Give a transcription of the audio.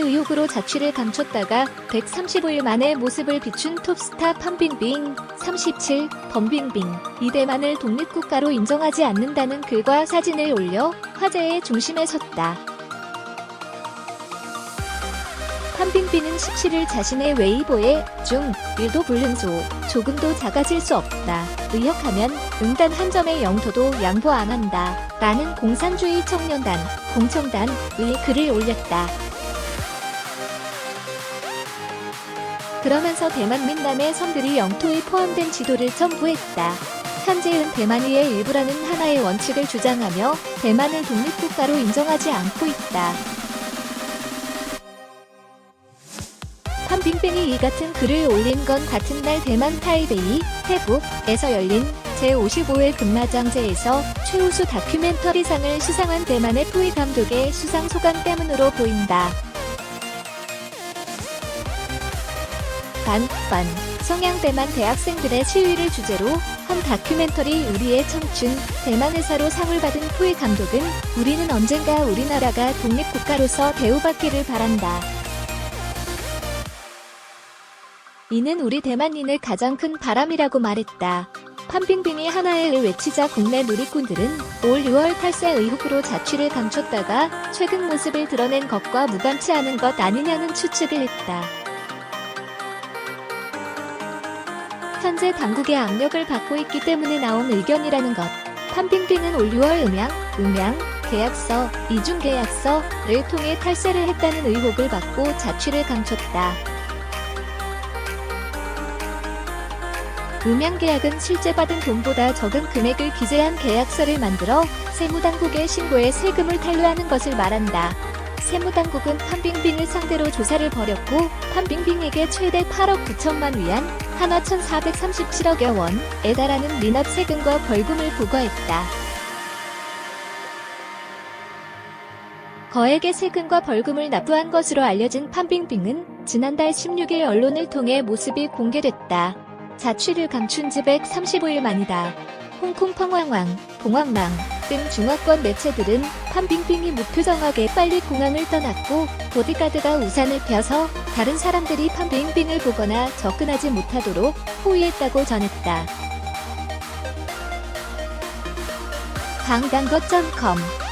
의혹으로 자취를 감췄다가 135일 만에 모습을 비춘 톱스타 판빙빙 37 범빙빙 이 대만을 독립국가로 인정하지 않는다는 글과 사진을 올려 화제의 중심에 섰다. 판빙빙은 17일 자신의 웨이보에 중 1도 불능소 조금도 작아질 수 없다. 의역하면 응단 한 점의 영토도 양보 안 한다. 라는 공산주의 청년단, 공청단의 글을 올렸다. 그러면서 대만 민남의 섬들이 영토에 포함된 지도를 첨부했다. 현재은 대만위의 일부라는 하나의 원칙을 주장하며 대만을 독립국가로 인정하지 않고 있다. 판빙빙이 이 같은 글을 올린 건 같은 날 대만 타이베이, 태북에서 열린 제55회 금마장제에서 최우수 다큐멘터리상을 수상한 대만의 푸이 감독의 수상 소감 때문으로 보인다. 반, 반, 성향 대만 대학생들의 시위를 주제로 한 다큐멘터리 우리의 청춘, 대만 의사로 상을 받은 푸이 감독은 우리는 언젠가 우리나라가 독립국가로서 대우받기를 바란다. 이는 우리 대만인의 가장 큰 바람이라고 말했다. 판빙빙이 하나의 을 외치자 국내 누리꾼들은 올 6월 탈세 의혹으로 자취를 감췄다가 최근 모습을 드러낸 것과 무관치 않은 것 아니냐는 추측을 했다. 현재 당국의 압력을 받고 있기 때문에 나온 의견이라는 것. 판빙빙은 올 6월 음양, 음양, 계약서, 이중계약서를 통해 탈세를 했다는 의혹을 받고 자취를 감췄다. 음양 계약은 실제 받은 돈보다 적은 금액을 기재한 계약서를 만들어 세무당국에 신고해 세금을 탄류하는 것을 말한다. 세무당국은 판빙빙을 상대로 조사를 벌였고 판빙빙에게 최대 8억 9천만 위안, 한화 1,437억여 원에 달하는 미납 세금과 벌금을 부과했다. 거액의 세금과 벌금을 납부한 것으로 알려진 판빙빙은 지난달 16일 언론을 통해 모습이 공개됐다. 자취를 감춘 지 135일 만이다. 홍콩 펑왕왕, 봉황망 등 중화권 매체들은 판빙빙이 무표정하게 빨리 공항을 떠났고 보디가드가 우산을 펴서 다른 사람들이 판빙빙을 보거나 접근하지 못하도록 호위했다고 전했다. 강단것.com